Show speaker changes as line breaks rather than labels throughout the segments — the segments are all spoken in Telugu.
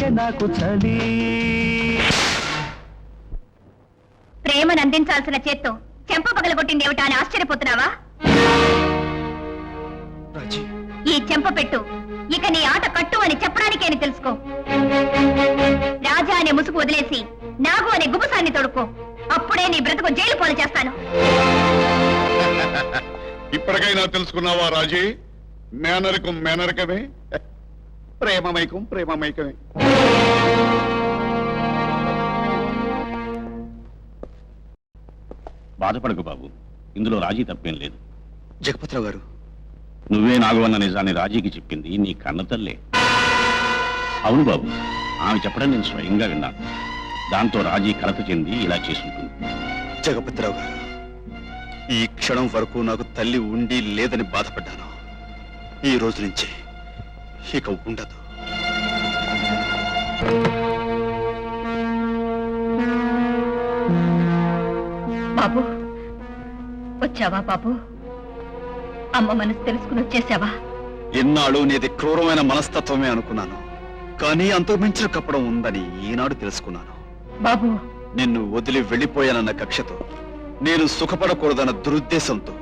అంటే నాకు చలి.
ప్రేమను అందించాల్సిన చేత్తో చెంప పగలగొట్టింది ఏమిటా అని ఆశ్చర్యపోతున్నావా?
రాజీ.
ఈ చెంప పెట్టు. ఇక నీ ఆట కట్టు అని చెప్పడానికే అని తెలుసుకో. రాజా అనే ముసుగు వదిలేసి నాగు అనే గుబుసాన్ని తొడుక్కో. అప్పుడే నీ బ్రతుకు జైలు పోలు చేస్తాను.
ఇప్పటికైనా తెలుసుకున్నావా రాజీ? మేనరికం మేనరికమే. ప్రేమమైకం ప్రేమమైకమే.
బాధపడకు బాబు. ఇందులో రాజీ తప్పేం లేదు.
జగపతిరావు గారు.
నువ్వే నాగవన్న నిజాన్ని రాజీకి చెప్పింది నీ కన్న తల్లే అవును బాబు ఆమె చెప్పడం నేను స్వయంగా విన్నాను. దాంతో రాజీ కలత చెంది ఇలా చేసుంటుంది
జగపతిరావు గారు ఈ క్షణం వరకు నాకు తల్లి ఉండి లేదని బాధపడ్డాను. ఈ రోజు నుంచి ఇక ఉండదు.
బాబు వచ్చావా బాబు? అమ్మ మనసు తెలుసుకుని వచ్చేసావా?
ఎన్నాళ్ళు నీది క్రూరమైన మనస్తత్వమే అనుకున్నాను. కానీ అంతకుమించిన కప్పడం ఉందని ఈనాడు తెలుసుకున్నాను.
బాబు.
నిన్ను వదిలి వెళ్ళిపోయానన్న కక్షతో నేను సుఖపడకూడదన్న దురుద్దేశంతో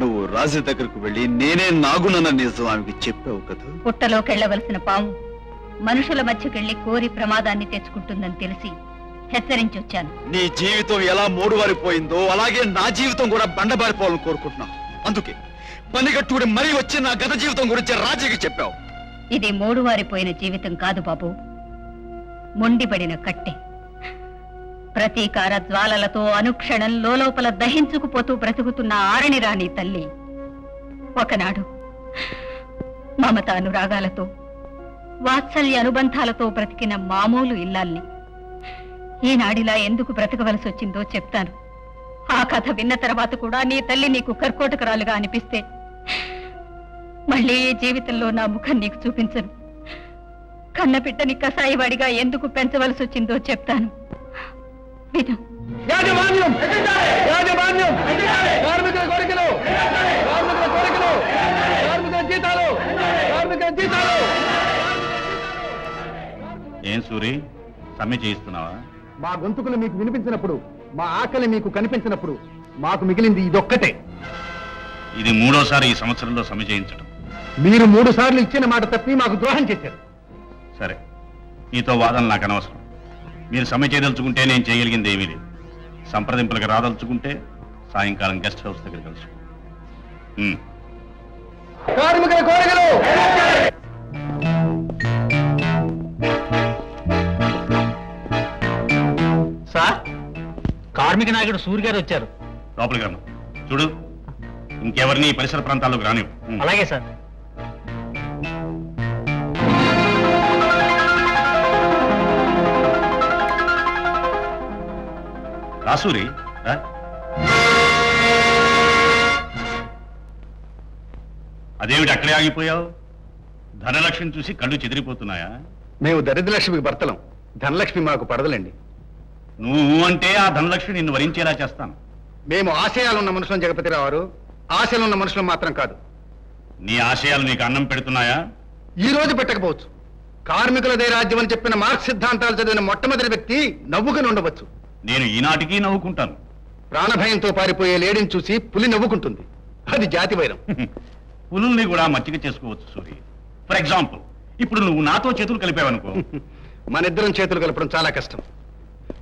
నువ్వు రాజు దగ్గరకు వెళ్ళి నేనే నాగునన్న నిజం ఆమెకి చెప్పావు కదా?
పుట్టలోకెళ్ళవలసిన పాము మనుషుల మధ్యకెళ్ళి కోరి ప్రమాదాన్ని తెచ్చుకుంటుందని తెలిసి హెచ్చరించి వచ్చాను
నీ జీవితం ఎలా మూడువారిపోయిందో అలాగే నా జీవితం కూడా బండబారిపోవాలని కోరుకుంటున్నాను అందుకే పనిగట్టుకుని మరీ వచ్చి నా గత జీవితం గురించి రాజీకి చెప్పావు.
ఇది మూడువారిపోయిన జీవితం కాదు బాబు. మొండిపడిన కట్టె. ప్రతీకార జ్వాలలతో అనుక్షణం లోపల దహించుకుపోతూ బ్రతుకుతున్న ఆరణి రాణి తల్లి. ఒకనాడు మమత అనురాగాలతో వాత్సల్య అనుబంధాలతో బ్రతికిన మామూలు ఇల్లాల్ని ఈనాడిలా ఎందుకు బ్రతకవలసి వచ్చిందో చెప్తాను. ఆ కథ విన్న తర్వాత కూడా నీ తల్లి నీకు కర్కోటకరాలుగా అనిపిస్తే మళ్ళీ జీవితంలో నా ముఖం నీకు చూపించను. కన్నబిడ్డని కసాయివాడిగా ఎందుకు పెంచవలసి వచ్చిందో చెప్తాను. విను
యాజమాన్యం! యాజమాన్యం! కార్మికుల కోరికలు! కార్మికుల కోరికలు! కార్మికుల జీతాలు! కార్మికుల జీతాలు!
ఏం సూరి? సమ్మె చేయిస్తున్నావా?
మా గొంతుకులు మీకు వినిపించినప్పుడు మా ఆకలి మీకు కనిపించినప్పుడు మాకు మిగిలింది ఇదొక్కటే.
ఇది మూడోసారి ఈ సంవత్సరంలో సమ్మె చేయించడం
మీరు మూడు సార్లు ఇచ్చిన మాట తప్పి మాకు ద్రోహం చేశారు.
సరే నీతో వాదన నాకు అనవసరం. మీరు సమ్మె చేయదలుచుకుంటే నేను చేయగలిగింది ఏమీ లేదు. సంప్రదింపులకు రాదలుచుకుంటే సాయంకాలం గెస్ట్ హౌస్ దగ్గర కలుసు. ఉమ్.
కార్మికుల కోరికలు!
సార్ కార్మిక నాయకుడు సూర్య గారు వచ్చారు.
లోపలికి రమ్ము. చూడు ఇంకెవరిని పరిసర ప్రాంతాల్లోకి రానివ్వు.
అలాగే సార్.
రాసూరి. అదేమిటి అక్కడే ఆగిపోయావు? ధనలక్ష్మిని చూసి కళ్ళు చెదిరిపోతున్నాయా?
మేము దరిద్రలక్ష్మికి భర్తలం. ధనలక్ష్మి మాకు పడదలండి.
నువ్వు అంటే ఆ ధనలక్ష్మి నిన్ను వరించేలా చేస్తాను.
మేము ఆశయాలున్న మనుషులం జగపతిరావు. గారు ఆశలున్న మనుషులం మాత్రం కాదు.
నీ ఆశయాలు నీకు అన్నం పెడుతున్నాయా?
ఈ రోజు పెట్టకపోవచ్చు. కార్మికులదే రాజ్యం అని చెప్పిన మార్క్స్ సిద్ధాంతాలు చదివిన మొట్టమొదటి వ్యక్తి నవ్వుకుని ఉండవచ్చు.
నేను ఈనాటికి నవ్వుకుంటాను.
ప్రాణభయంతో పారిపోయే లేడిని చూసి పులి నవ్వుకుంటుంది. అది జాతి వైరం.
పులుల్ని కూడా మచ్చిక చేసుకోవచ్చు సూరి. ఫర్ ఎగ్జాంపుల్ ఇప్పుడు నువ్వు నాతో చేతులు కలిపావనుకో.
మన ఇద్దరం చేతులు కలపడం చాలా కష్టం.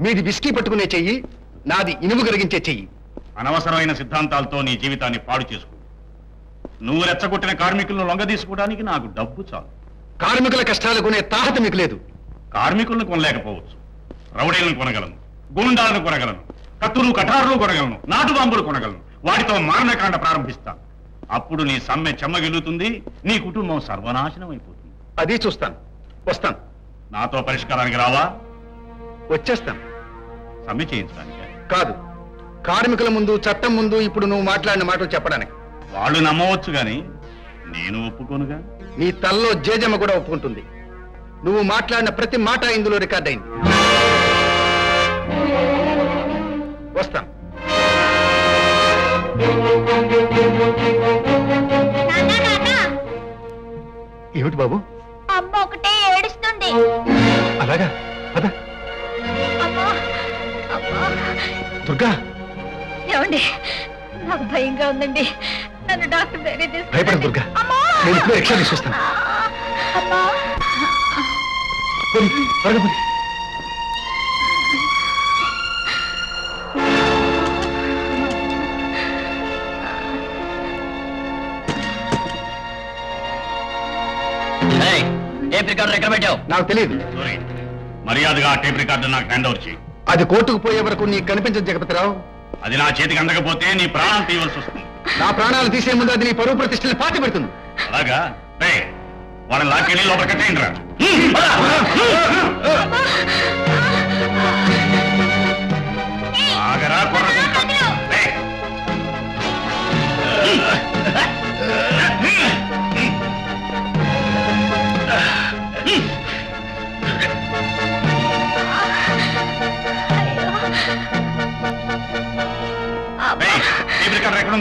మీది విస్కీ పట్టుకునే చెయ్యి నాది ఇనుము కరిగించే చెయ్యి.
అనవసరమైన సిద్ధాంతాలతో నీ జీవితాన్ని పాడు చేసుకో. నువ్వు రెచ్చగొట్టిన కార్మికులను లొంగ తీసుకోవడానికి నాకు డబ్బు చాలు.
కార్మికుల కష్టాలు కొనే తాహత మీకు లేదు.
కార్మికులను కొనలేకపోవచ్చు. రౌడీలను కొనగలను. గూండాలను కొనగలను కత్తులు కఠారులు కొనగలను నాటు బాంబులు కొనగలను వాటితో మారణకాండ ప్రారంభిస్తాను అప్పుడు నీ సమ్మె చెమ్మగిల్లుతుంది నీ కుటుంబం సర్వనాశనం అయిపోతుంది.
అది చూస్తాను. వస్తాను.
నాతో పరిష్కారానికి రావా?
వచ్చేస్తాను.
సమ్మె చేయించడానికి.
కాదు. కార్మికుల ముందు చట్టం ముందు ఇప్పుడు నువ్వు మాట్లాడిన మాటలు చెప్పడానికి.
వాళ్ళు నమ్మవచ్చు గాని నేను ఒప్పుకోనుగా?
నీ తల్లో జేజమ్మ కూడా ఒప్పుకుంటుంది. నువ్వు మాట్లాడిన ప్రతి మాట ఇందులో రికార్డ్ అయింది. వస్తాను. ఏమిటి బాబు?
అమ్మ ఒకటే ఏడుస్తుంది.
అలాగా? పద. దుర్గా!
ఏమండి? నాకు భయంగా ఉందండి. నన్ను డాక్టర్ దగ్గర.
భయపడకు, దుర్గా.
అమ్మా!
నేను ఇప్పుడే తీసుకొస్తాను.
అమ్మా!
త్వరగా
రికార్డర్ ఎక్కడ పెట్టావు?
నాకు తెలియదు
మర్యాదగా ఆ టేప్ రికార్డు నాకు హ్యాండ్ ఓవర్ చేయి.
అది కోర్టుకు పోయే వరకు నీకు కనిపించదు జగపతిరావు.
అది నా చేతికి అందకపోతే నీ ప్రాణం తీయవలసి వస్తుంది.
నా ప్రాణాలు తీసే ముందు అది నీ పరువు ప్రతిష్టలు పాతి పెడుతుంది.
అలాగా? వాళ్ళని లాక్కెళ్ళి లోపల కట్టేయండి రా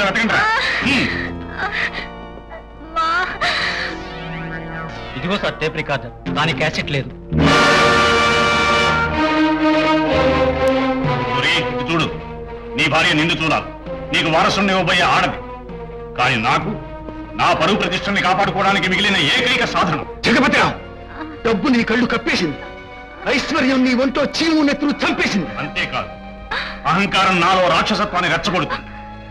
ఎక్కడుందో వెతకండి రా.
ఇదిగో సార్ టేప్ రికార్డర్. దాని క్యాసెట్ లేదు.
ఒరే, ఇటు చూడు. నీ భార్య నిన్ను చూడాలి. నీకు వారసుని ఇవ్వబోయే ఆడది. కానీ నాకు నా పరువు ప్రతిష్టని కాపాడుకోవడానికి మిగిలిన ఏకైక సాధనం.
జగపతిరావు డబ్బు నీ కళ్ళు కప్పేసింది. ఐశ్వర్యం నీ ఒంటో చీము నెత్తులు చంపేసింది.
అంతేకాదు. అహంకారం నాలో రాక్షసత్వాన్ని రెచ్చగొడుతుంది.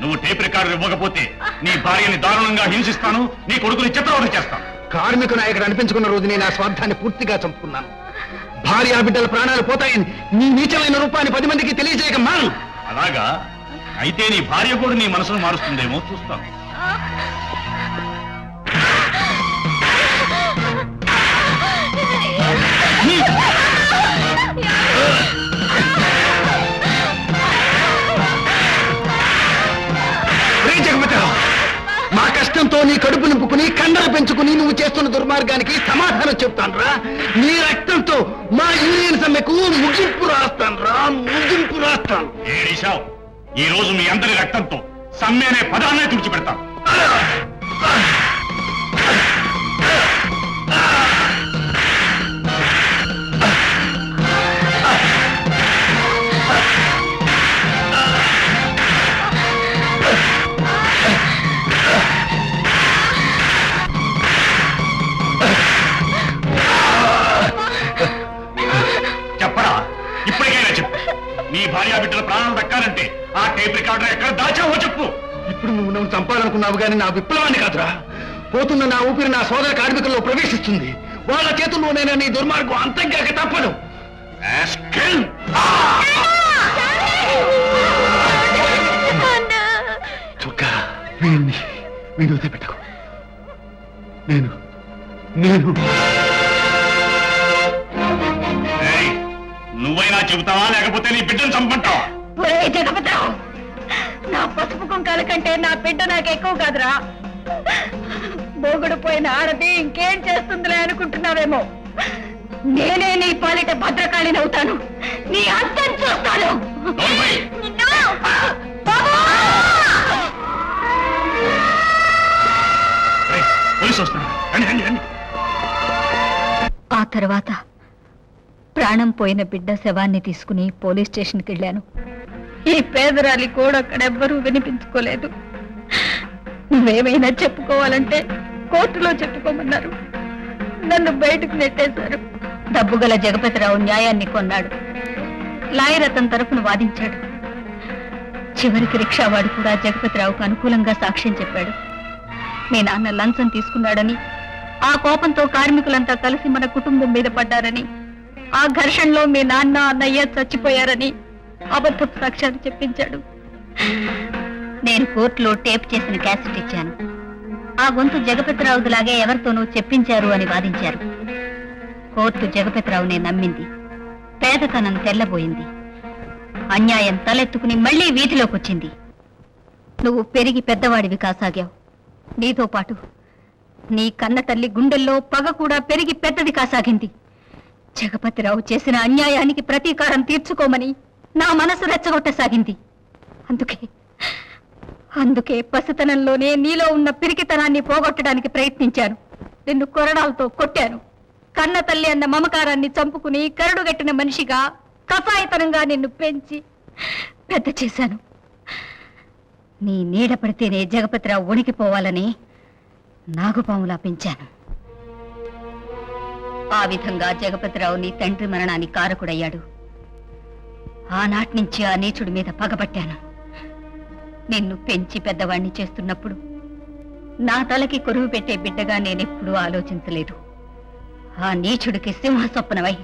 నువ్వు టేప్ రికార్డు ఇవ్వకపోతే నీ భార్యని దారుణంగా హింసిస్తాను నీ కొడుకుని చిత్రవద చేస్తాను.
కార్మిక నాయకుడు అనిపించుకున్న రోజు నేను ఆ స్వార్థాన్ని పూర్తిగా చంపుకున్నాను. భార్య బిడ్డల ప్రాణాలు పోతాయని నీ నీచమైన రూపాన్ని పది మందికి తెలియజేయక మాను
అలాగా? అయితే నీ భార్య కూడా నీ మనసును మారుస్తుందేమో చూస్తాను.
రే కష్టంతో నీ కడుపు నింపుకుని కండలు పెంచుకుని నువ్వు చేస్తున్న దుర్మార్గానికి సమాధానం చెప్తాను రా నీ రక్తంతో మా యూనియన్ సమ్మెకు ముగింపు రాస్తాను రా ముగింపు రాస్తాను.
ఈ రోజు మీ అందరి రక్తంతో సమ్మె అనే పదాన్నే తుడిచిపెడతాను టేప్ రికార్డర్ ఎక్కడ దాచావో చెప్పు.
ఇప్పుడు నువ్వు నువ్వు చంపాలనుకున్నావు కానీ నా విప్లవాన్ని కాదురా. పోతున్న నా ఊపిరి నా సోదర కార్మికుల్లో ప్రవేశిస్తుంది. వాళ్ళ చేతుల్లో నేను నీ దుర్మార్గం అంతంగాక తప్పదు.
Rascal!
చుక్క వీణ్ణి వీణి వదిలిపెట్టకు నేను నేను.
నువ్వైనా చెబుతావా? లేకపోతే నీ బిడ్డను చంపంటావా
పసుపు కుంకాల కంటే నా బిడ్డ నాకు ఎక్కువ కాదురా. బోగుడు పోయిన ఆడది ఇంకేం చేస్తుందిలే అనుకుంటున్నావేమో. నేనే నీ పాలిట భద్రకాళిని అవుతాను. నీ అంతం చూస్తాను. ఆ తర్వాత ప్రాణం పోయిన బిడ్డ శవాన్ని తీసుకుని పోలీస్ స్టేషన్కి వెళ్ళాను. ఈ పేదరాలి కూడా అక్కడెవ్వరూ వినిపించుకోలేదు. నువ్వేమైనా చెప్పుకోవాలంటే కోర్టులో చెప్పుకోమన్నారు. నన్ను బయటకు నెట్టేశారు. డబ్బు గల జగపతిరావు న్యాయాన్ని కొన్నాడు. లాయర్ అతని తరఫున వాదించాడు. చివరికి రిక్షావాడు కూడా జగపతిరావుకు అనుకూలంగా సాక్ష్యం చెప్పాడు. మీ నాన్న లంచం తీసుకున్నాడని ఆ కోపంతో కార్మికులంతా కలిసి మన కుటుంబం మీద పడ్డారని ఆ ఘర్షణలో మీ నాన్న అన్నయ్య చచ్చిపోయారని అబద్ధపు సాక్ష్యాన్ని చెప్పించాడు. నేను కోర్టులో టేప్ చేసిన క్యాసెట్ ఇచ్చాను. ఆ గొంతు జగపతిరావులాగే ఎవరితోనూ చెప్పించారు అని వాదించారు. కోర్టు జగపతిరావునే నమ్మింది. పేదతనం తెల్లబోయింది. అన్యాయం తలెత్తుకుని మళ్ళీ వీధిలోకొచ్చింది. నువ్వు పెరిగి పెద్దవాడివి కాసాగావు. నీతో పాటు నీ కన్న తల్లి గుండెల్లో పగ కూడా పెరిగి పెద్దది కాసాగింది. జగపతిరావు చేసిన అన్యాయానికి ప్రతీకారం తీర్చుకోమని నా మనసు రెచ్చగొట్టసాగింది. అందుకే అందుకే పసితనంలోనే నీలో ఉన్న పిరికితనాన్ని పోగొట్టడానికి ప్రయత్నించాను. నిన్ను కొరడాలతో కొట్టాను. కన్న తల్లి అన్న మమకారాన్ని చంపుకుని కరుడుగట్టిన మనిషిగా కఫాయితనంగా నిన్ను పెంచి పెద్ద చేశాను. నీ నీడ పడితేనే జగపతిరావు ఉనికిపోవాలని నాగుపాములా పెంచాను. ఆ విధంగా జగపతిరావు నీ తండ్రి మరణానికి కారకుడయ్యాడు. ఆనాటి నుంచి ఆ నీచుడి మీద పగబట్టాను. నిన్ను పెంచి పెద్దవాణ్ణి చేస్తున్నప్పుడు నా తలకి కొరువు పెట్టే బిడ్డగా నేనెప్పుడూ ఆలోచించలేదు. ఆ నీచుడికి సింహ స్వప్నమై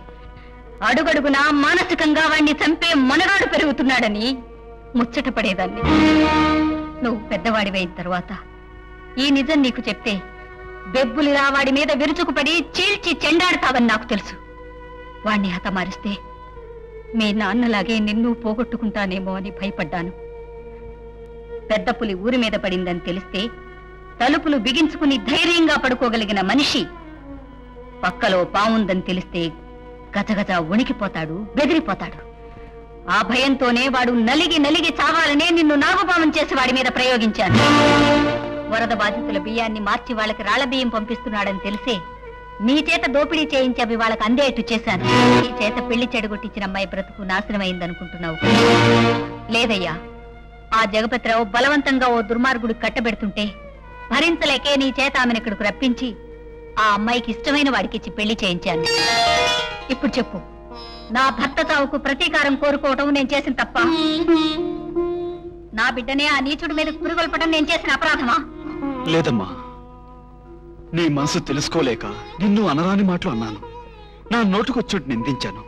అడుగడుగునా మానసికంగా వాణ్ణి చంపే మనగాడు పెరుగుతున్నాడని ముచ్చట పడేదాన్ని నువ్వు పెద్దవాడివైన తర్వాత ఈ నిజం నీకు చెప్తే బెబ్బులిలా వాడి మీద విరుచుకుపడి చీల్చి చెండాడతావని నాకు తెలుసు. వాణ్ణి హతమారిస్తే మీ నాన్నలాగే నిన్ను పోగొట్టుకుంటానేమో అని భయపడ్డాను. పెద్ద పులి ఊరి మీద పడిందని తెలిస్తే తలుపులు బిగించుకుని ధైర్యంగా పడుకోగలిగిన మనిషి పక్కలో పావుందని తెలిస్తే గజగజ ఉణికిపోతాడు బెదిరిపోతాడు. ఆ భయంతోనే వాడు నలిగి నలిగి చావాలనే నిన్ను నాగపామం చేసి వాడి మీద ప్రయోగించాను. వరద బాధితుల బియ్యాన్ని మార్చి వాళ్ళకి రాళ్ళ బియ్యం పంపిస్తున్నాడని తెలిసే నీ చేత దోపిడీ చేయించి అవి వాళ్ళకి అందేట్టు చేశాను. నీ చేత పెళ్ళి చెడగొట్టించిన అమ్మాయి బ్రతుకు నాశనమైందనుకుంటున్నావు. లేదయ్యా ఆ జగపతిరావు బలవంతంగా ఓ దుర్మార్గుడు కట్టబెడుతుంటే భరించలేకే నీ చేత ఆమెను ఇక్కడికి రప్పించి ఆ అమ్మాయికి ఇష్టమైన వాడికిచ్చి పెళ్ళి చేయించాను. ఇప్పుడు చెప్పు నా భర్త చావుకు ప్రతీకారం కోరుకోవటం నేను చేసిన తప్ప నా బిడ్డనే ఆ నీచుడి మీద పురుగొల్పడం నేను చేసిన అపరాధమా?
లేదమ్మా. నీ మనసు తెలుసుకోలేక నిన్ను అనరాని మాటలు అన్నాను. నా నోటుకొచ్చుటి నిందించాను.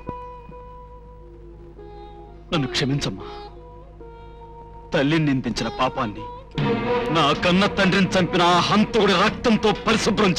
నన్ను క్షమించమ్మా. తల్లిని నిందించిన పాపాన్ని నా కన్న తండ్రిని చంపిన ఆ హంతకుడి రక్తంతో పరిశుభ్రం చేస్తా